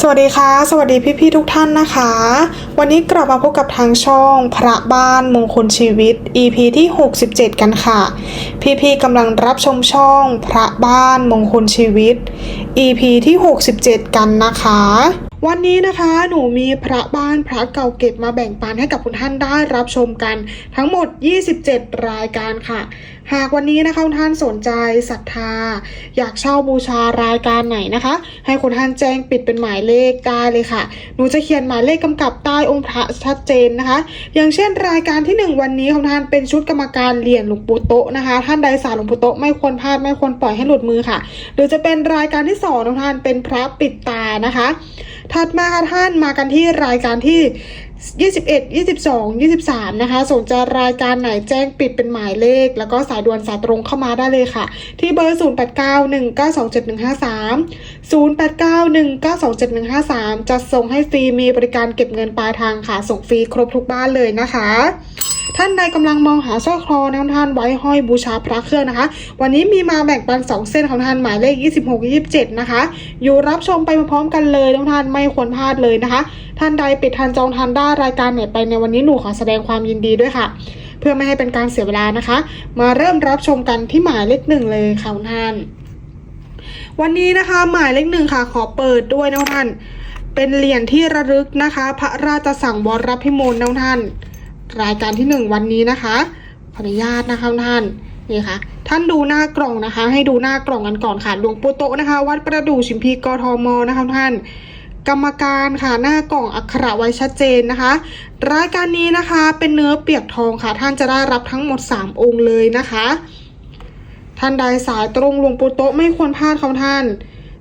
สวัสดีค่ะ สวัสดีพี่ๆทุกท่านนะคะ วันนี้กลับมาพบกับทางช่องพระบ้านมงคลชีวิต EP ที่ 67 กันค่ะ พี่ๆกำลังรับชมช่องพระบ้านมงคลชีวิต EP ที่ 67 กันนะคะ วันนี้นะคะหนูมีพระบ้านพระเก่าเก็บมาแบ่งปันให้กับคุณท่านได้รับชมกันทั้งหมด 27 รายการค่ะ หากวันนี้นะคะคุณท่านสนใจศรัทธา อยากเช่าบูชารายการไหนนะคะ ให้คุณท่านแจ้งปิดเป็นหมายเลขได้เลยค่ะ หนูจะเขียนหมายเลขกำกับใต้องค์พระชัดเจนนะคะ อย่างเช่นรายการที่หนึ่งวันนี้ของท่านเป็นชุดกรรมการเหรียญหลวงปู่โตนะคะ ท่านใดสายหลวงปู่โตไม่ควรพลาดไม่ควรปล่อยให้หลุดมือค่ะ หรือจะเป็นรายการที่สองของท่านเป็นพระปิดตานะคะ ถัดมาค่ะท่านมากันที่รายการที่21 22 23 นะคะ สนใจรายการไหนแจ้งปิดเป็นหมายเลข แล้วก็สายด่วนสายตรงเข้ามาได้เลยค่ะ ที่เบอร์ 0891927153 0891927153 จะส่งให้ฟรีมีบริการเก็บเงินปลายทางค่ะ ส่งฟรีครบทุกบ้านเลยนะคะท่านใดกำลังมองหาสร้อยคอแนวท่านไว้ห้อยบูชาพระเครื่องนะคะ วันนี้มีมาแบ่งปัน 2 เส้นของท่านหมายเลข 26 27 นะคะ อยู่รับชมไปพร้อมกันเลยทุกท่านไม่ควรพลาดเลยนะคะท่านใดปิดทันจองทันได้รายการไหนไปในวันนี้หนูขอแสดงความยินดีด้วยค่ะ เพื่อไม่ให้เป็นการเสียเวลานะคะ มาเริ่มรับชมกันที่หมายเลขหนึ่งเลยค่ะคุณท่าน วันนี้นะคะหมายเลขหนึ่งค่ะ ขอเปิดด้วยนะท่าน เป็นเหรียญที่ระลึกนะคะ พระราชสั่งวรพิมลนะท่าน รายการที่หนึ่งวันนี้นะคะขออนุญาตนะคะท่านนี่ค่ะท่านดูหน้ากล่องนะคะ ให้ดูหน้า กล่องกันก่อนค่ะหลวงปู่โตนะคะ วัดประดู่ชิมพีกทมนะคะท่าน กรรมการค่ะ หน้ากล่องอักขระไว้ชัดเจนนะคะ รายการนี้นะคะเป็นเนื้อเปียกทองค่ะ ท่านจะได้รับทั้งหมด 3 องค์เลยนะคะ ท่านใดสายตรงหลวงปู่โตะไม่ควรพลาดค่ะท่าน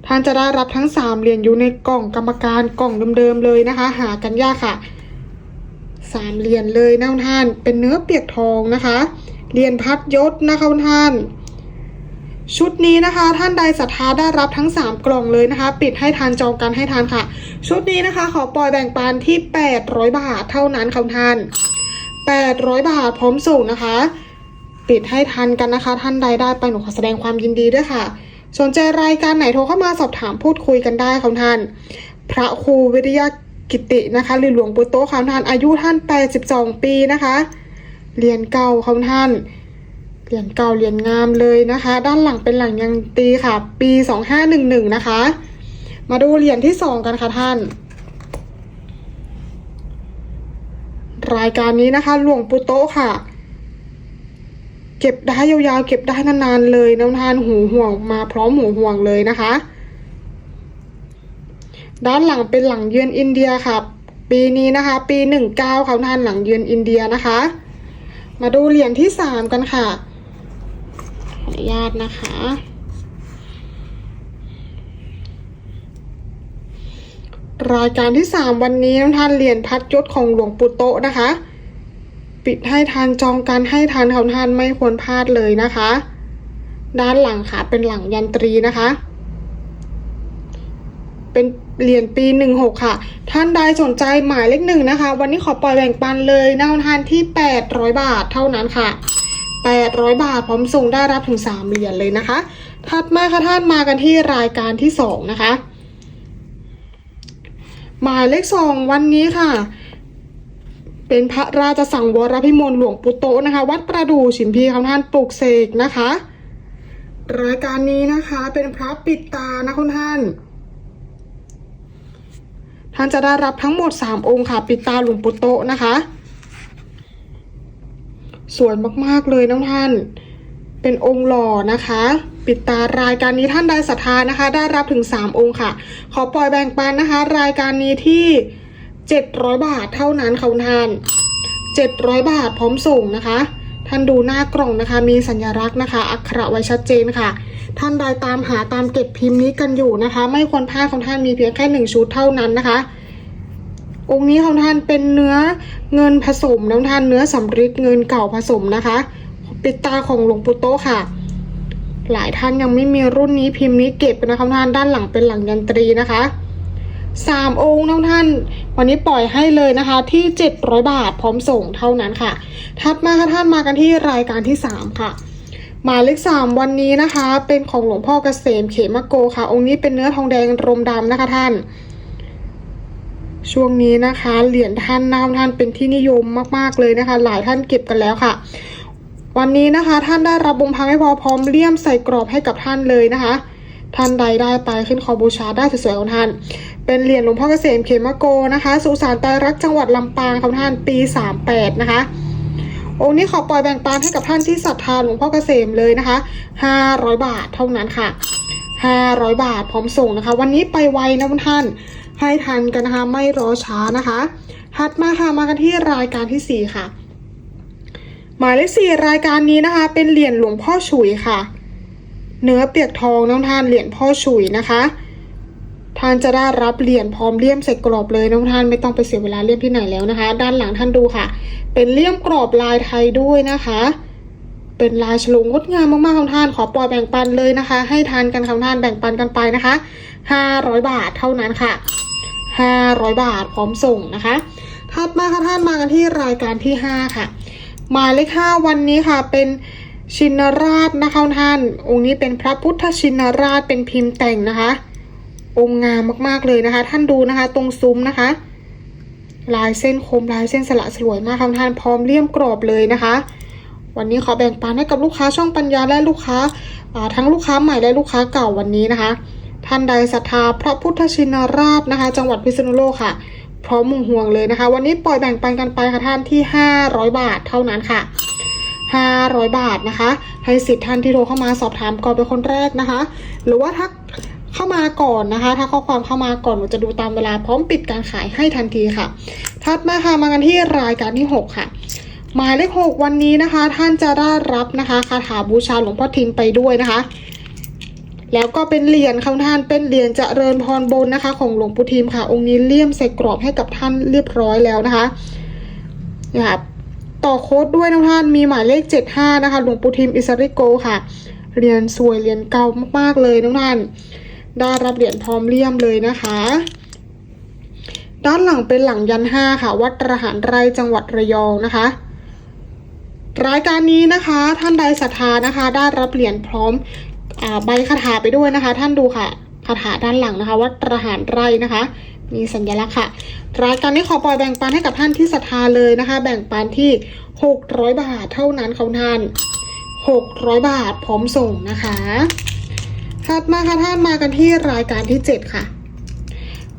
ท่านจะได้รับทั้ง 3 เหรียญอยู่ในกล่องกรรมการกล่องเดิมๆเลยนะคะ หากันยากค่ะสามเหรียญเลยนะท่าน เป็นเนื้อเปียกทองนะคะ เหรียญพัดยศนะคะท่าน ชุดนี้นะคะ ท่านใดศรัทธาได้รับทั้ง 3 กล่องเลยนะคะ ปิดให้ทานจองกันให้ทานค่ะ ชุดนี้นะคะขอปล่อยแบ่งปันที่ 800 บาทเท่านั้นค่ะท่าน 800 บาทพร้อมส่งนะคะ ปิดให้ทันกันนะคะ ท่านใดได้ไปหนูขอแสดงความยินดีด้วยค่ะ สนใจรายการไหนโทรเข้ามาสอบถามพูดคุยกันได้ค่ะท่าน พระครูวิทยากิตินะคะ หรือหลวงปู่โตค่ะท่านอายุท่าน 82 ปีนะคะ เรียญเก่าค่ะท่าน เหรียญเก่าเหรียญงามเลยนะคะ ด้านหลังเป็นหลังยังตีค่ะ ปี2511นะคะ มาดูเหรียญที่2กันค่ะท่าน รายการนี้นะคะ หลวงปู่โตค่ะ เก็บได้ยาวๆเก็บได้นานๆเลยน้ำทานหูห่วงมาพร้อมหูห่วงเลยนะคะ ด้านหลังเป็นหลังเยือนอินเดียค่ะปีนี้นะคะ ปีหนึ่งเก้าเขาทานหลังเยือนอินเดียนะคะ มาดูเหรียญที่สามกันค่ะ ออนุญาตนะคะ รายการที่สามวันนี้ท่านเหรียญพัดยศของหลวงปู่โตะนะคะ ปิดให้ทานจองกันให้ทานเขาทานไม่ควรพลาดเลยนะคะ ด้านหลังค่ะเป็นหลังยันตรีนะคะ เป็นเหรียญปี 16 ค่ะ ท่านใดสนใจหมายเลขหนึ่งนะคะ วันนี้ขอปล่อยแบ่งปันเลยนะทานที่ 800 บาทเท่านั้นค่ะ 800 บาท พร้อมส่งได้รับถึง 3 เหรียญเลยนะคะ ถัดมาค่ะท่านมากันที่รายการที่ 2 นะคะ หมายเลข 2 วันนี้ค่ะ เป็นพระราชสั่งวรพิมลหลวงปู่โตนะคะ วัดประดู่ฉิมพีคำท่านปลูกเสกนะคะ รายการนี้นะคะเป็นพระปิดตานะคุณท่านท่านจะได้รับทั้งหมด 3 องค์ค่ะ ปิดตาหลวงปู่โตนะคะ สวยมากๆเลยน้องท่าน เป็นองค์หล่อนะคะ ปิดตารายการนี้ท่านใดศรัทธานะคะ ได้รับถึง 3 องค์ค่ะ ขอปล่อยแบ่งปันนะคะ รายการนี้ที่ 700 บาทเท่านั้นค่ะท่าน 700 บาทพร้อมส่งนะคะ ท่านดูหน้ากล่องนะคะ มีสัญลักษณ์นะคะ อักขระไว้ชัดเจนค่ะ ท่านใดตามหาตามเก็บพิมพ์นี้กันอยู่นะคะ ไม่ควรพลาดของท่านมีเพียงแค่หนึ่งชุดเท่านั้นนะคะ องค์นี้ของท่านเป็นเนื้อเงินผสมน้ำท่านเนื้อสำริดเงินเก่าผสมนะคะ ปิดตาของหลวงปู่โตค่ะ หลายท่านยังไม่มีรุ่นนี้พิมพ์นี้เก็บนะคะท่านด้านหลังเป็นหลังยันตรีนะคะสามองค์น้องท่าน วันนี้ปล่อยให้เลยนะคะที่ 700 บาทพร้อมส่งเท่านั้นค่ะถัดมาค่ะท่านมากันที่รายการที่ 3 ค่ะ หมายเลขสามวันนี้นะคะ เป็นของหลวงพ่อเกษมเขมโกค่ะ องค์นี้เป็นเนื้อทองแดงรมดำนะคะท่าน ช่วงนี้นะคะ เหรียญท่านน้ำท่านเป็นที่นิยมมากๆเลยนะคะ หลายท่านเก็บกันแล้วค่ะ วันนี้นะคะท่านได้รับบุญพังไม่พอพร้อมเลี่ยมใส่กรอบให้กับท่านเลยนะคะ ท่านใดได้ไปขึ้นคอบูชาได้สวยๆของท่าน เป็นเหรียญหลวงพ่อเกษมเขมโกนะคะ สุสานไตรรักจังหวัดลำปางของท่านปี38นะคะองค์นี้ขอปล่อยแบ่งปันให้กับท่านที่ศรัทธาหลวงพ่อเกษมเลยนะคะ500 บาทเท่านั้นค่ะ500 บาทพร้อมส่งนะคะ วันนี้ไปไวนะท่าน ให้ทันกันนะคะไม่รอช้านะคะถัดมาค่ะมากันที่รายการที่ 4 ค่ะ หมายเลขสี่รายการนี้นะคะ เป็นเหรียญหลวงพ่อฉุยค่ะ เนื้อเปียกทองน้องทานเหรียญพ่อฉุยนะคะท่านจะได้รับเหรียญพร้อมเลี่ยมใส่กรอบเลยน้องท่านไม่ต้องไปเสียเวลาเลี่ยมที่ไหนแล้วนะคะ ด้านหลังท่านดูค่ะ เป็นเลี่ยมกรอบลายไทยด้วยนะคะ เป็นลายฉลุงงดงามมากๆของท่านขอปล่อยแบ่งปันเลยนะคะ ให้ทานกันของท่านแบ่งปันกันไปนะคะ 500 บาทเท่านั้นค่ะ 500 บาทพร้อมส่งนะคะถัดมาค่ะท่านมากันที่รายการที่ 5 ค่ะหมายเลข5วันนี้ค่ะเป็นชินราชนะคะท่าน องค์นี้เป็นพระพุทธชินราชเป็นพิมพ์แต่งนะคะ องค์งามมากๆเลยนะคะ ท่านดูนะคะ ตรงซุ้มนะคะ ลายเส้นคมลายเส้นสละสลวยมากค่ะท่านพร้อมเลี่ยมกรอบเลยนะคะ วันนี้ขอแบ่งปันให้กับลูกค้าช่องปัญญาและลูกค้าทั้งลูกค้าใหม่และลูกค้าเก่าวันนี้นะคะ ท่านใดศรัทธาพระพุทธชินราชนะคะ จังหวัดพิษณุโลกค่ะ พร้อมมุงห่วงเลยนะคะ วันนี้ปล่อยแบ่งปันกันไปค่ะท่านที่ 500 บาทเท่านั้นค่ะ 500 บาทนะคะ ให้สิทธิ์ท่านที่โทรเข้ามาสอบถามก่อนเป็นคนแรกนะคะ หรือว่าทักเข้ามาก่อนนะคะ ถ้าข้อความเข้ามาก่อนหนูจะดูตามเวลาพร้อมปิดการขายให้ทันทีค่ะ ถัดมาค่ะมากันที่รายการที่ 6 ค่ะหมายเลขหกวันนี้นะคะ ท่านจะได้รับนะคะคาถาบูชาหลวงพ่อทิมไปด้วยนะคะ แล้วก็เป็นเหรียญของท่านเป็นเหรียญเจริญพรบนนะคะ ของหลวงปู่ทิมค่ะ องค์นี้เลี่ยมใส่กรอบให้กับท่านเรียบร้อยแล้วนะคะนะครับต่อโค้ดด้วยนะท่านมีหมายเลข 75 นะคะหลวงปู่ทิมอิสริโกค่ะเหรียญสวยเหรียญเก่ามากๆเลยนะท่านได้รับเหรียญพร้อมเลี่ยมเลยนะคะด้านหลังเป็นหลังยันห้าค่ะ วัดระหารไรจังหวัดระยองนะคะ รายการนี้นะคะท่านใดศรัทธานะคะ ได้รับเหรียญพร้อม ใบคาถาไปด้วยนะคะ ท่านดูค่ะคาถาด้านหลังนะคะวัดระหารไร่นะคะ มีสัญลักษณ์ค่ะ รายการนี้ขอปล่อยแบ่งปันให้กับท่านที่ศรัทธาเลยนะคะ แบ่งปันที่ 600 บาทเท่านั้นของท่าน 600 บาทพร้อมส่งนะคะถัดมาค่ะท่านมากันที่รายการที่ 7 ค่ะ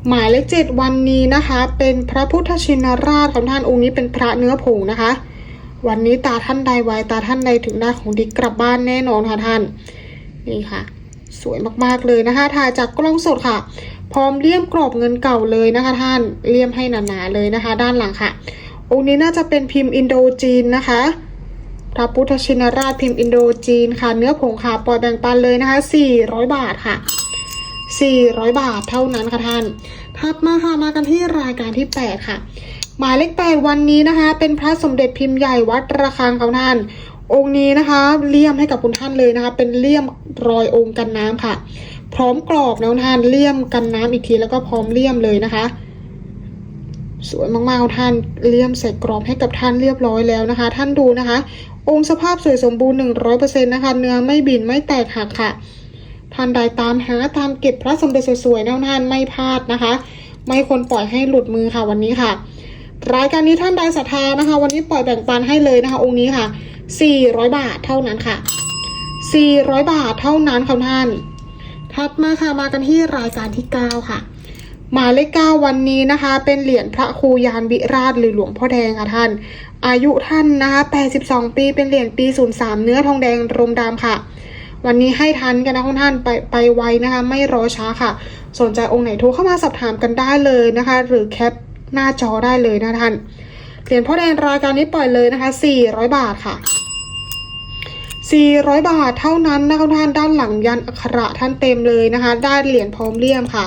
หมายเลขเจ็ดวันนี้นะคะ เป็นพระพุทธชินราชของท่านองค์นี้เป็นพระเนื้อผงนะคะ วันนี้ตาท่านใดไวตาท่านใดถึงได้ของดีกลับบ้านแน่นอนค่ะท่าน นี่ค่ะ สวยมากๆเลยนะคะ ถ่ายจากกล้องสดค่ะ พร้อมเลี่ยมกรอบเงินเก่าเลยนะคะ ท่านเลี่ยมให้หนาๆเลยนะคะ ด้านหลังค่ะองค์นี้น่าจะเป็นพิมพ์อินโดจีนนะคะพระพุทธชินราชพิมพ์อินโดจีนค่ะ เนื้อผงค่ะปล่อยแบ่งปันเลยนะคะ 400 บาทค่ะ 400 บาทเท่านั้นค่ะท่านถัดมาค่ะมากันที่รายการที่ 8 ค่ะ หมายเลข 8 วันนี้นะคะ เป็นพระสมเด็จพิมพ์ใหญ่วัดระฆังของท่าน องค์นี้นะคะเลี่ยมให้กับคุณท่านเลยนะคะ เป็นเลี่ยมรอยองค์กันน้ำค่ะ พร้อมกรอบนะคุณท่านเลี่ยมกันน้ำอีกทีแล้วก็พร้อมเลี่ยมเลยนะคะ สวยมากๆท่านเลี่ยมใส่กรอบให้กับท่านเรียบร้อยแล้วนะคะ ท่านดูนะคะ องค์สภาพสวยสมบูรณ์100%นะคะ เนื้อไม่บินไม่แตกหักค่ะท่านใดตามหาตามเก็บพระสมเด็จสวยๆแน่ท่านไม่พลาดนะคะ ไม่ควรปล่อยให้หลุดมือค่ะวันนี้ค่ะ รายการนี้ท่านใดศรัทธานะคะ วันนี้ปล่อยแบ่งปันให้เลยนะคะ องค์นี้ค่ะ 400 บาทเท่านั้นค่ะ 400 บาทเท่านั้นค่ะท่าน ถัดมาค่ะมากันที่รายการที่ 9 ค่ะ หมายเลขเก้าวันนี้นะคะ เป็นเหรียญพระครูยานวิราชหรือหลวงพ่อแดงค่ะท่าน อายุท่านนะคะ82 ปีเป็นเหรียญปี 03 เนื้อทองแดงรมดำค่ะวันนี้ให้ทันกันนะท่านไปไปไวนะคะ ไม่รอช้าค่ะ สนใจองค์ไหนโทรเข้ามาสอบถามกันได้เลยนะคะ หรือแคปหน้าจอได้เลยนะท่าน เหรียญพ่อแดงรายการนี้ปล่อยเลยนะคะ 400 บาทค่ะ 400 บาทเท่านั้นนะคะท่านด้านหลังยันอักขระท่านเต็มเลยนะคะ ได้เหรียญพร้อมเลี่ยมค่ะ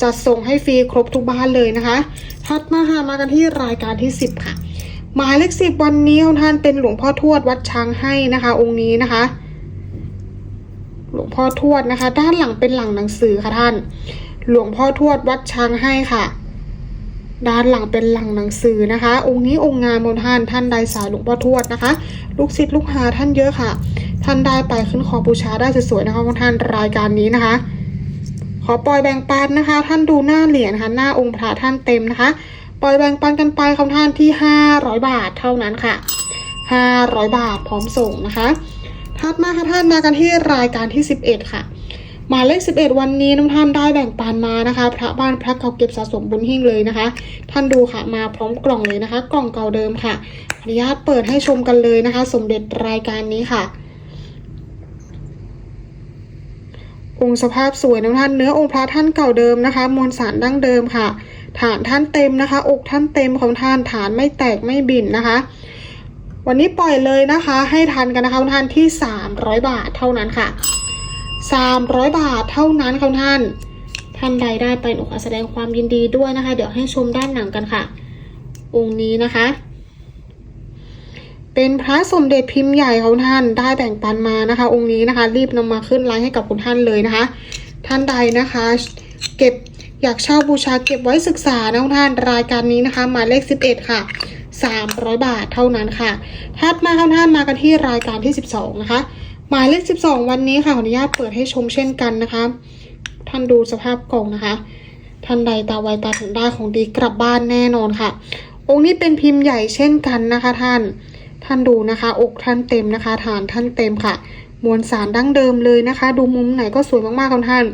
จัดส่งให้ฟรีครบทุกบ้านเลยนะคะถัดมาค่ะมากันที่รายการที่ 10 ค่ะ หมายเลขสิบวันนี้ท่านเป็นหลวงพ่อทวดวัดช้างให้นะคะ องค์นี้นะคะ หลวงพ่อทวดนะคะ ด้านหลังเป็นหลังหนังสือค่ะท่าน หลวงพ่อทวดวัดช้างให้ค่ะ ด้านหลังเป็นหลังหนังสือนะคะ องค์นี้องค์งามบนท่านท่านใดสายหลวงพ่อทวดนะคะ ลูกศิษย์ลูกหาท่านเยอะค่ะ ท่านได้ไปขึ้นคอบูชาได้สวยๆนะคะของท่านรายการนี้นะคะ ขอปล่อยแบ่งปันนะคะ ท่านดูหน้าเหรียญนะคะหน้าองค์พระท่านเต็มนะคะ ปล่อยแบ่งปันกันไปของท่านที่ 500 บาทเท่านั้นค่ะ 500 บาทพร้อมส่งนะคะถัดมาค่ะท่านมากันที่รายการที่ 11 ค่ะ หมายเลข 11 วันนี้น้องท่านได้แบ่งปันมานะคะ พระบ้านพระเก่าเก็บสะสมบุญหิ้งเลยนะคะ ท่านดูค่ะมาพร้อมกล่องเลยนะคะ กล่องเก่าเดิมค่ะอนุญาตเปิดให้ชมกันเลยนะคะ สมเด็จรายการนี้ค่ะองค์สภาพสวยนะท่านเนื้อองค์พระท่านเก่าเดิมนะคะ มวลสารดั้งเดิมค่ะ ฐานท่านเต็มนะคะ อกท่านเต็มของท่านฐานไม่แตกไม่บินนะคะ วันนี้ปล่อยเลยนะคะ ให้ทันกันนะคะท่านที่ 300 บาทเท่านั้นค่ะ 300 บาทเท่านั้นค่ะท่าน ท่านใดได้ไปหนูขอแสดงความยินดีด้วยนะคะ เดี๋ยวให้ชมด้านหนังกันค่ะ องค์นี้นะคะ เป็นพระสมเด็จพิมพ์ใหญ่ของท่านได้แบ่งปันมานะคะ องค์นี้นะคะ รีบนำมาขึ้นไลน์ให้กับคุณท่านเลยนะคะ ท่านใดนะคะ เก็บอยากเช่าบูชาเก็บไว้ศึกษานะท่านรายการนี้นะคะหมายเลข 11 ค่ะ 300 บาทเท่านั้นค่ะถัดมาท่านมากันที่รายการที่ 12 นะคะ หมายเลข 12 วันนี้ค่ะขออนุญาตเปิดให้ชมเช่นกันนะคะ ท่านดูสภาพกล่องนะคะ ท่านใดตาไวตาถึงได้ของดีกลับบ้านแน่นอนค่ะ องค์นี้เป็นพิมพ์ใหญ่เช่นกันนะคะ ท่าน ท่านดูนะคะ อกท่านเต็มนะคะ ฐานท่านเต็มค่ะ มวลสารดั้งเดิมเลยนะคะ ดูมุมไหนก็สวยมากๆค่ะท่าน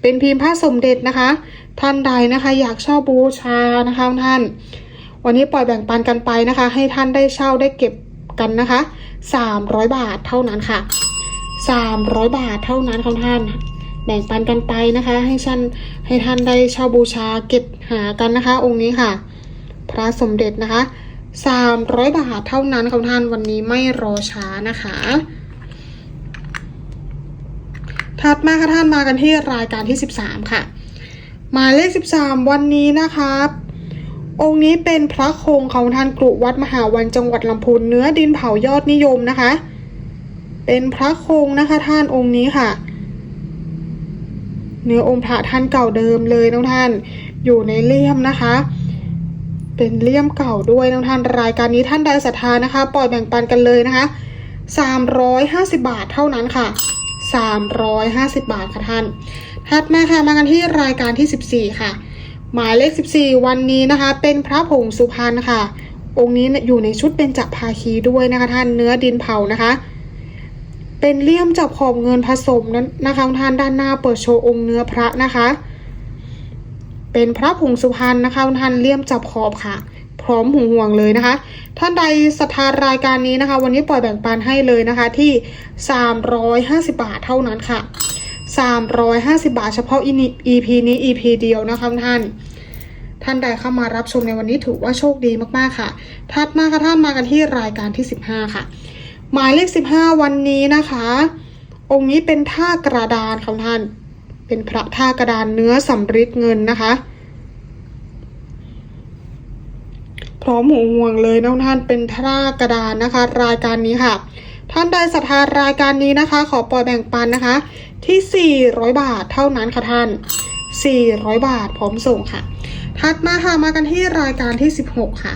เป็นพิมพ์พระสมเด็จนะคะ ท่านใดนะคะอยากเช่าบูชานะคะท่าน วันนี้ปล่อยแบ่งปันกันไปนะคะ ให้ท่านได้เช่าได้เก็บกันนะคะ 300 บาทเท่านั้นค่ะ 300 บาทเท่านั้นค่ะท่าน แบ่งปันกันไปนะคะ ให้ท่านให้ท่านได้เช่าบูชาเก็บหากันนะคะ องค์นี้ค่ะ พระสมเด็จนะคะ300 บาทเท่านั้นค่ะท่านวันนี้ไม่รอช้านะคะ ถัดมาค่ะท่านมากันที่รายการที่ 13 ค่ะ หมายเลข 13 วันนี้นะคะ องค์นี้เป็นพระโคงของท่านกรุวัดมหาวันจังหวัดลำพูนเนื้อดินเผายอดนิยมนะคะ เป็นพระโคงนะคะท่านองค์นี้ค่ะ เนื้อองค์พระท่านเก่าเดิมเลยน้องท่านอยู่ในเลี่ยมนะคะ เป็นเลี่ยมเก่าด้วยน้องท่านรายการนี้ท่านใดศรัทธานะคะ ปล่อยแบ่งปันกันเลยนะคะ350 บาทเท่านั้นค่ะ 350 บาทค่ะท่าน ถัดมาค่ะมากันที่รายการที่ 14 ค่ะ หมายเลข 14 วันนี้นะคะ เป็นพระผงสุพรรณค่ะ องค์นี้อยู่ในชุดเป็นจับภาคีด้วยนะคะ ท่านเนื้อดินเผานะคะ เป็นเลี่ยมจับขอบเงินผสมนั้นนะคะท่านด้านหน้าเปิดโชว์องค์เนื้อพระนะคะ เป็นพระผงสุพรรณนะคะท่านเลี่ยมจับขอบค่ะ พร้อมหูห่วงเลยนะคะ ท่านใดศรัทธารายการนี้นะคะ วันนี้ปล่อยแบ่งปันให้เลยนะคะที่ 350 บาทเท่านั้นค่ะ 350 บาทเฉพาะ EP นี้ EP เดียวนะคะท่าน ท่านใดเข้ามารับชมในวันนี้ถือว่าโชคดีมากๆค่ะ ถัดมาค่ะท่านมากันที่รายการที่ 15 ค่ะ หมายเลข 15 วันนี้นะคะ องค์นี้เป็นท่ากระดานของท่าน เป็นพระท่ากระดานเนื้อสำริดเงินนะคะ พร้อมหูห่วงเลยน้องท่าน เป็นท่ากระดานนะคะ รายการนี้ค่ะ ท่านใดศรัทธารายการนี้นะคะ ขอปล่อยแบ่งปันนะคะ ที่ 400 บาทเท่านั้นค่ะท่าน 400 บาทพร้อมส่งค่ะ ถัดมาค่ะมากันที่รายการที่ 16 ค่ะ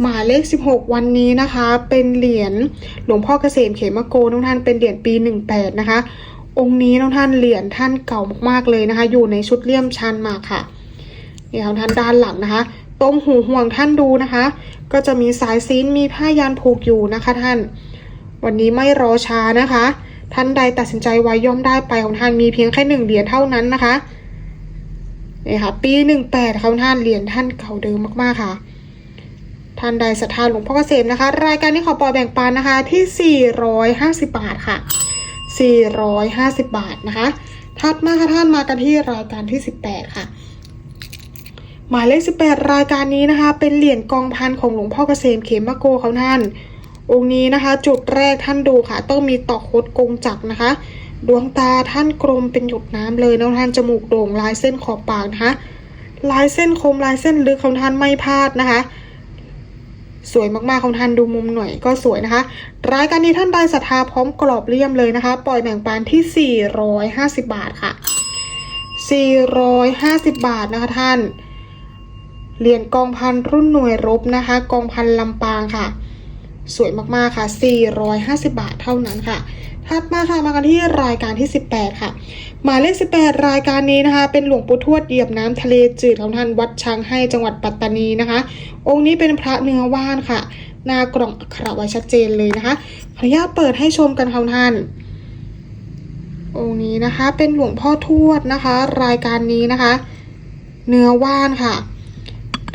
หมายเลข 16 วันนี้นะคะ เป็นเหรียญหลวงพ่อเกษมเขมโกน้องท่านเป็นเหรียญปี 18 นะคะ องค์นี้น้องท่านเหรียญท่านเก่ามากๆเลยนะคะ อยู่ในชุดเลี่ยมชันมาค่ะนี่ค่ะท่านด้านหลังนะคะ ตรงหูห่วงท่านดูนะคะ ก็จะมีสายซีนมีผ้ายันผูกอยู่นะคะท่าน วันนี้ไม่รอช้านะคะ ท่านใดตัดสินใจไว้ย่อมได้ไปของท่านมีเพียงแค่หนึ่งเหรียญเท่านั้นนะคะนี่ค่ะปีหนึ่งแปดของท่านเหรียญท่านเก่าเดิมมากๆค่ะท่านใดศรัทธาหลวงพ่อเกษมนะคะ รายการนี้ขอปล่อยแบ่งปันนะคะที่ 450 บาทค่ะ 450 บาทนะคะ ถัดมาค่ะท่านมากันที่รายการที่ 18 ค่ะ หมายเลข 18 รายการนี้นะคะ เป็นเหรียญกองพันของหลวงพ่อเกษมเขมโกเขาท่าน องค์นี้นะคะ จุดแรกท่านดูค่ะ ต้องมีตอกคดกงจักนะคะ ดวงตาท่านกลมเป็นหยดน้ำเลยนะท่านจมูกโด่งลายเส้นขอบปากนะคะ ลายเส้นคมลายเส้นลึกของท่านไม่พลาดนะคะสวยมากๆของท่านดูมุมหน่อยก็สวยนะคะ รายการนี้ท่านใดศรัทธาพร้อมกรอบเลี่ยมเลยนะคะ ปล่อยแบ่งปันที่ 450 บาทค่ะ 450 บาทนะคะท่าน เหรียญกองพันรุ่นหน่วยรบนะคะ กองพันลำปางค่ะ สวยมากๆค่ะ 450 บาทเท่านั้นค่ะถัดมาค่ะมากันที่รายการที่ 18 ค่ะหมายเลข 18 รายการนี้นะคะ เป็นหลวงปู่ทวดเหยียบน้ำทะเลจืดของท่านวัดช้างให้จังหวัดปัตตานีนะคะ องค์นี้เป็นพระเนื้อว่านค่ะ หน้ากล่องอักขระไว้ชัดเจนเลยนะคะขออนุญาตเปิดให้ชมกันค่ะท่าน องค์นี้นะคะเป็นหลวงพ่อทวดนะคะ รายการนี้นะคะ เนื้อว่านค่ะ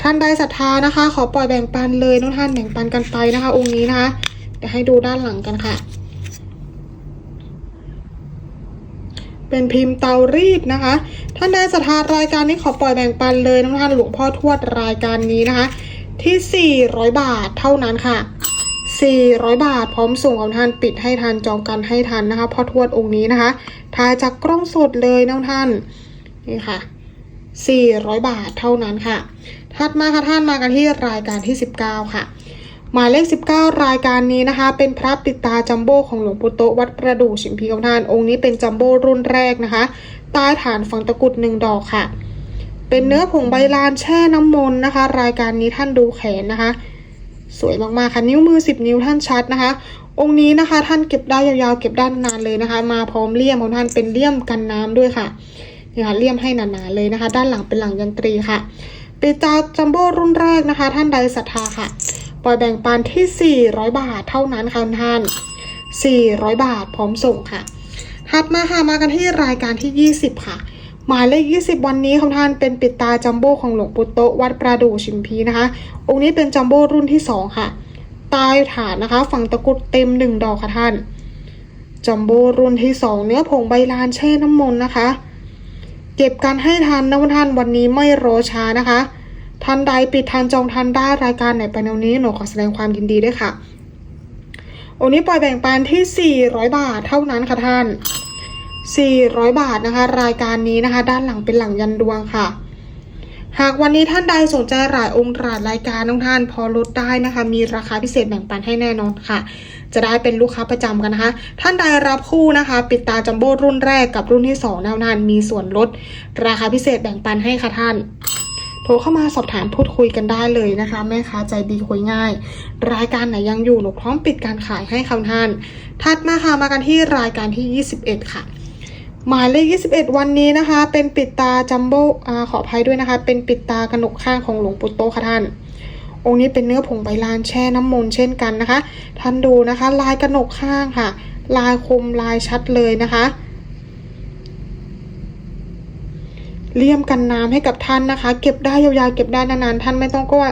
ท่านใดศรัทธานะคะ ขอปล่อยแบ่งปันเลยทุกท่านแบ่งปันกันไปนะคะ องค์นี้นะคะเดี๋ยวให้ดูด้านหลังกันค่ะ เป็นพิมพ์เตารีดนะคะ ท่านใดศรัทธารายการนี้ขอปล่อยแบ่งปันเลยทุกท่านหลวงพ่อทวดรายการนี้นะคะ ที่ 400 บาทเท่านั้นค่ะ 400 บาทพร้อมส่งของท่านปิดให้ทันจองกันให้ทันนะคะพ่อทวดองค์นี้นะคะถ่ายจากกล้องสดเลยนะท่านนี่ค่ะ 400 บาทเท่านั้นค่ะ ถัดมาค่ะท่านมากันที่รายการที่ 19 ค่ะ หมายเลข 19 รายการนี้นะคะ เป็นพระปิดตาจัมโบ้ของหลวงปู่โตวัดประดู่ชิมพีของท่านองค์นี้เป็นจัมโบ้รุ่นแรกนะคะ ใต้ฐานฝังตะกุดหนึ่งดอกค่ะ เป็นเนื้อผงใบลานแช่น้ำมนต์นะคะ รายการนี้ท่านดูแขนนะคะ สวยมากๆค่ะนิ้วมือ 10 นิ้วท่านชัดนะคะองค์นี้นะคะท่านเก็บได้ยาวๆเก็บได้นานเลยนะคะ มาพร้อมเลี่ยมของท่านเป็นเลี่ยมกันน้ำด้วยค่ะ นี่ค่ะเลี่ยมให้หนาๆเลยนะคะ ด้านหลังเป็นหลังยันตรีค่ะปิดตาจัมโบ้รุ่นแรกนะคะ ท่านใดศรัทธาค่ะ ปล่อยแบ่งปันที่ 400 บาทเท่านั้นค่ะท่าน 400 บาทพร้อมส่งค่ะถัดมาค่ะมากันที่รายการที่ 20 ค่ะ หมายเลข 20 วันนี้ของท่านเป็นปิดตาจัมโบ้ของหลวงปู่โตวัดประดูชิมพีนะคะ องค์นี้เป็นจัมโบ้รุ่นที่ 2 ค่ะใต้ฐานนะคะ ฝั่งตะกุดเต็มหนึ่งดอกค่ะท่าน จัมโบ้รุ่นที่ 2 เนื้อผงใบลานแช่น้ำมนต์นะคะ เก็บกันให้ทันนะท่านวันนี้ไม่รอช้านะคะท่านใดปิดทันจองทันได้รายการไหนไปแนวนี้หนูขอแสดงความยินดีด้วยค่ะวันนี้ปล่อยแบ่งปันที่ 400 บาทเท่านั้นค่ะท่าน 400 บาทนะคะ รายการนี้นะคะ ด้านหลังเป็นหลังยันดวงค่ะ หากวันนี้ท่านใดสนใจหลายองค์หลายรายการน้องท่านพอลดได้นะคะ มีราคาพิเศษแบ่งปันให้แน่นอนค่ะ จะได้เป็นลูกค้าประจำกันนะคะ ท่านใดรับคู่นะคะ ปิดตาจัมโบ้รุ่นแรกกับรุ่นที่2แนวนั้นมีส่วนลด ราคาพิเศษแบ่งปันให้ค่ะท่านโทรเข้ามาสอบถามพูดคุยกันได้เลยนะคะ แม่ค้าใจดีคุยง่าย รายการไหนยังอยู่หนูพร้อมปิดการขายให้คำท่าน ถัดมาค่ะมากันที่รายการที่ 21 ค่ะ หมายเลข 21 วันนี้นะคะ เป็นปิดตาจัมโบ้ขออภัยด้วยนะคะ เป็นปิดตากระหนกข้างของหลวงปู่โตค่ะท่าน องค์นี้เป็นเนื้อผงใบลานแช่น้ำมนต์เช่นกันนะคะ ท่านดูนะคะ ลายกระหนกข้างค่ะ ลายคมลายชัดเลยนะคะเลี่ยมกันน้ำให้กับท่านนะคะ เก็บได้ยาวๆเก็บได้นานๆท่านไม่ต้องกลัว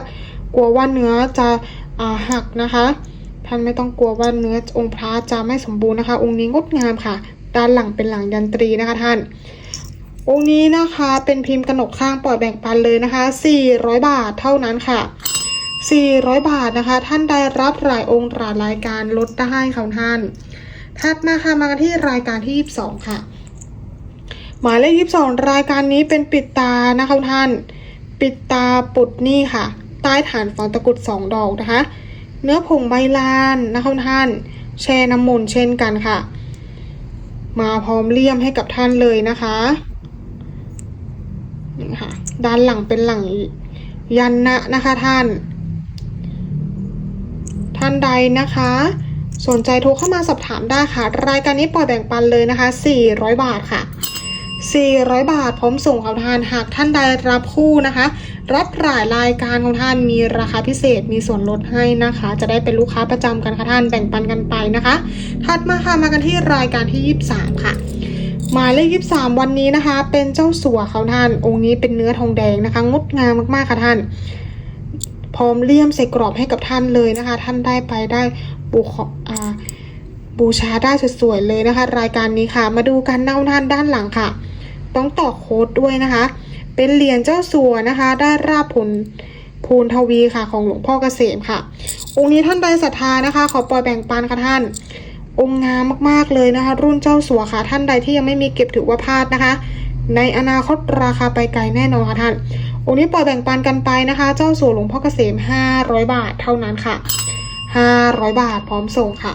กลัวว่าเนื้อจะอหักนะคะ ท่านไม่ต้องกลัวว่าเนื้อองค์พระจะไม่สมบูรณ์นะคะ องค์นี้งดงามค่ะ ด้านหลังเป็นหลังยันตรีนะคะท่าน องค์นี้นะคะเป็นพิมพ์กระหนกข้างปล่อยแบ่งปันเลยนะคะ 400 บาทเท่านั้นค่ะ 400 บาทนะคะ ท่านใดรับหลายองค์หลายรายการลดได้ค่ะท่านถัดมาค่ะมากันที่รายการที่ 22 ค่ะ หมายเลข 22 รายการนี้เป็นปิดตานะคะท่าน ปิดตาปุดนี่ค่ะ ใต้ฐานฝังตะกรุด 2 ดอกนะคะ เนื้อผงใบลานนะคะท่าน แช่น้ำมนต์เช่นกันค่ะ มาพร้อมเลี่ยมให้กับท่านเลยนะคะนี่ค่ะด้านหลังเป็นหลังยันนะนะคะท่าน ท่านใดนะคะ สนใจโทรเข้ามาสอบถามได้ค่ะ รายการนี้ปล่อยแบ่งปันเลยนะคะ 400 บาทค่ะ 400 บาทพร้อมส่งของทานหากท่านใดรับคู่นะคะ รับหลายรายการของท่านมีราคาพิเศษมีส่วนลดให้นะคะ จะได้เป็นลูกค้าประจำกันค่ะท่านแบ่งปันกันไปนะคะ ถัดมาค่ะมากันที่รายการที่ 23 ค่ะ หมายเลข 23 วันนี้นะคะ เป็นเจ้าสัวเขาท่านองค์นี้เป็นเนื้อทองแดงนะคะงดงามมากๆค่ะท่าน พร้อมเลี่ยมใส่กรอบให้กับท่านเลยนะคะ ท่านได้ไปได้บูขออ่าบูชาได้สวยๆเลยนะคะ รายการนี้ค่ะ มาดูกันเน่าท่านด้านหลังค่ะ ต้องต่อโค้ดด้วยนะคะ เป็นเหรียญเจ้าสัวนะคะ ได้ราบผลภูนทวีค่ะของหลวงพ่อเกษมค่ะ องค์นี้ท่านใดศรัทธานะคะ ขอปล่อยแบ่งปันค่ะท่าน องค์งามมากๆเลยนะคะ รุ่นเจ้าสัวค่ะ ท่านใดที่ยังไม่มีเก็บถือว่าพลาดนะคะ ในอนาคตราคาไปไกลแน่นอนค่ะท่าน องค์นี้ปล่อยแบ่งปันกันไปนะคะ เจ้าสัวหลวงพ่อเกษม 500 บาทเท่านั้นค่ะ 500 บาทพร้อมส่งค่ะ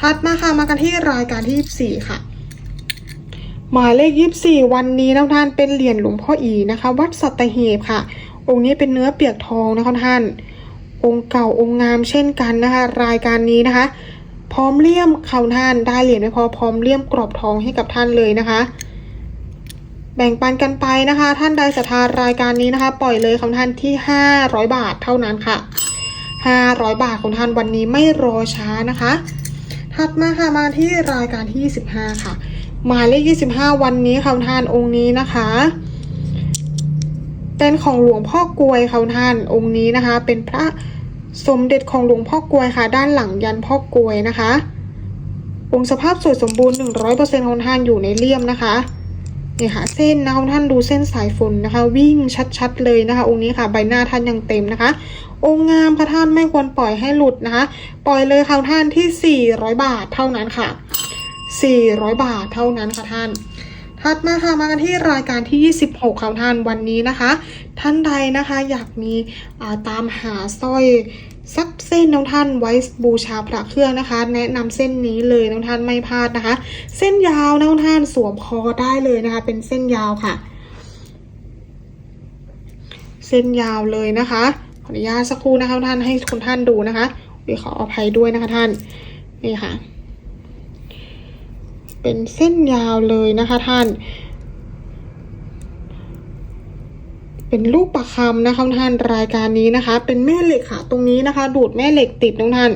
ถัดมาค่ะมากันที่รายการที่ 24 ค่ะ หมายเลข24วันนี้นะท่านเป็นเหรียญหลวงพ่ออีนะคะ วัดสัตหีบค่ะ องค์นี้เป็นเนื้อเปียกทองนะคะท่าน องค์เก่าองค์งามเช่นกันนะคะ รายการนี้นะคะ พร้อมเลี่ยมเขาท่านได้เหรียญไม่พอพร้อมเลี่ยมกรอบทองให้กับท่านเลยนะคะ แบ่งปันกันไปนะคะ ท่านใดศรัทธารายการนี้นะคะ ปล่อยเลยของท่านที่500บาทเท่านั้นค่ะ500บาทของท่านวันนี้ไม่รอช้านะคะ ถัดมาค่ะมาที่รายการที่25ค่ะ หมายเลข25วันนี้ค่ะท่านองค์นี้นะคะเป็นของหลวงพ่อกลวยค่ะท่านองค์นี้นะคะ เป็นพระสมเด็จของหลวงพ่อกลวยค่ะ ด้านหลังยันพ่อกลวยนะคะ องค์สภาพสวยสมบูรณ์100%ของท่านอยู่ในเลี่ยมนะคะนี่ค่ะเส้นนะคะท่านดูเส้นสายฝนนะคะ วิ่งชัดๆเลยนะคะ องค์นี้ค่ะใบหน้าท่านยังเต็มนะคะ องค์งามค่ะท่านไม่ควรปล่อยให้หลุดนะคะ ปล่อยเลยค่ะท่านที่ 400 บาทเท่านั้นค่ะ 400 บาทเท่านั้นค่ะท่าน ถัดมาค่ะมากันที่รายการที่ 26ค่ะท่านวันนี้นะคะ ท่านใดนะคะอยากมีาตามหาสร้อยสักเส้นน้องท่านไว้บูชาพระเครื่องนะคะ แนะนำเส้นนี้เลยน้องท่านไม่พลาดนะคะ เส้นยาวน้องท่านสวมคอได้เลยนะคะ เป็นเส้นยาวค่ะ เส้นยาวเลยนะคะขออนุญาตสักครู่นะคะท่านให้คุณท่านดูนะคะขออภัยด้วยนะคะท่านนี่ค่ะ เป็นเส้นยาวเลยนะคะท่าน เป็นลูกประคำนะคะท่านรายการนี้นะคะ เป็นแม่เหล็กค่ะ ตรงนี้นะคะ ดูดแม่เหล็กติดน้องท่าน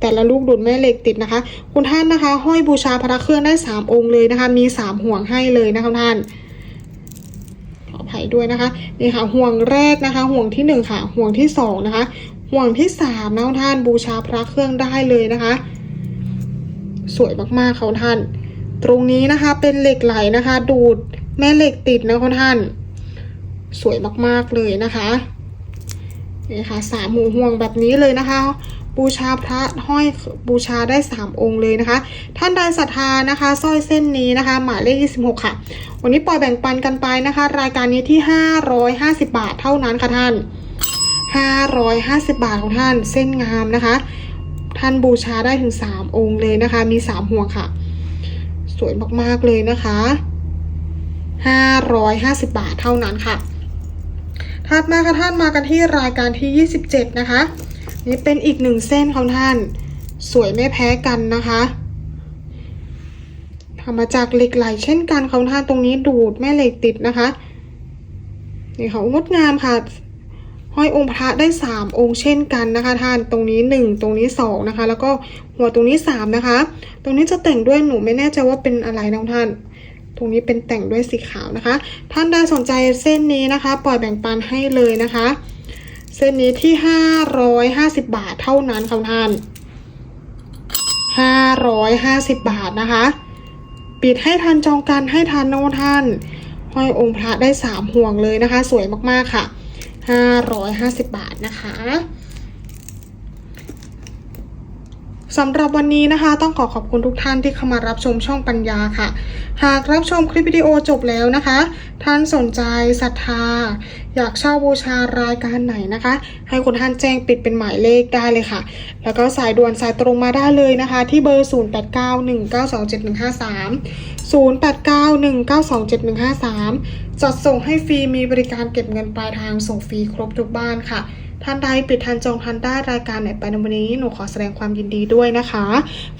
แต่ละลูกดูดแม่เหล็กติดนะคะ คุณท่านนะคะ ห้อยบูชาพระเครื่องได้สามองค์เลยนะคะ มีสามห่วงให้เลยนะคะท่านขออภัยด้วยนะคะนี่ค่ะห่วงแรกนะคะ ห่วงที่หนึ่งค่ะ ห่วงที่สองนะคะ ห่วงที่สามนะท่านบูชาพระเครื่องได้เลยนะคะ สวยมากๆเขาท่าน ตรงนี้นะคะเป็นเหล็กไหลนะคะ ดูดแม่เหล็กติดนะคุณท่าน สวยมากๆเลยนะคะนี่ค่ะสามหูห่วงแบบนี้เลยนะคะ บูชาพระห้อยบูชาได้สามองค์เลยนะคะ ท่านใดศรัทธานะคะสร้อยเส้นนี้นะคะ หมายเลข26 ค่ะ วันนี้ปล่อยแบ่งปันกันไปนะคะ รายการนี้ที่ 550 บาทเท่านั้นค่ะท่าน 550 บาทของท่านเส้นงามนะคะ ท่านบูชาได้ถึง 3 องค์เลยนะคะ มี 3 ห่วงค่ะ สวยมากๆเลยนะคะ550 บาทเท่านั้นค่ะถัดมาค่ะท่านมากันที่รายการที่ 27 นะคะ นี่เป็นอีกหนึ่งเส้นของท่าน สวยไม่แพ้กันนะคะทำมาจากเหล็กไหลเช่นกันของท่านตรงนี้ดูดแม่เหล็กติดนะคะ นี่ค่ะงดงามค่ะ ห้อยองค์พระได้สามองค์เช่นกันนะคะท่านตรงนี้หนึ่งตรงนี้สองนะคะ แล้วก็หัวตรงนี้สามนะคะ ตรงนี้จะแต่งด้วยหนูไม่แน่ใจว่าเป็นอะไรนะท่านตรงนี้เป็นแต่งด้วยสีขาวนะคะ ท่านใดสนใจเส้นนี้นะคะ ปล่อยแบ่งปันให้เลยนะคะ เส้นนี้ที่ห้าร้อยห้าสิบบาทเท่านั้นค่ะท่านห้าร้อยห้าสิบบาทนะคะ ปิดให้ทันจองกันให้ทันโนท่านห้อยองค์พระได้สามห่วงเลยนะคะ สวยมากๆค่ะ 550 บาทนะคะ สำหรับวันนี้นะคะ ต้องขอขอบคุณทุกท่านที่เข้ามารับชมช่องปัญญาค่ะ หากรับชมคลิปวิดีโอจบแล้วนะคะ ท่านสนใจศรัทธา อยากเช่าบูชารายการไหนนะคะ ให้คุณท่านแจ้งปิดเป็นหมายเลขได้เลยค่ะ แล้วก็สายด่วนสายตรงมาได้เลยนะคะ ที่เบอร์ 0891927153 0891927153 จัดส่งให้ฟรีมีบริการเก็บเงินปลายทางส่งฟรีครบทุกบ้านค่ะ ท่านใดปิดทันจองทันได้รายการไหนไปในวันนี้หนูขอแสดงความยินดีด้วยนะคะ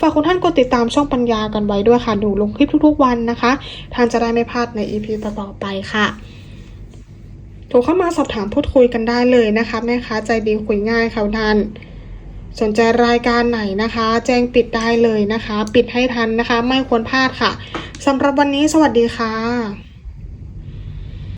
ฝากคุณท่านกดติดตามช่องปัญญากันไว้ด้วยค่ะหนูลงคลิปทุกๆวันนะคะ ท่านจะได้ไม่พลาดใน EP ต่อๆไปค่ะโทรเข้ามาสอบถามพูดคุยกันได้เลยนะคะแม่ค้าใจดีคุยง่ายค่ะท่านสนใจรายการไหนนะคะ แจ้งปิดได้เลยนะคะ ปิดให้ทันนะคะ ไม่ควรพลาดค่ะสำหรับวันนี้สวัสดีค่ะ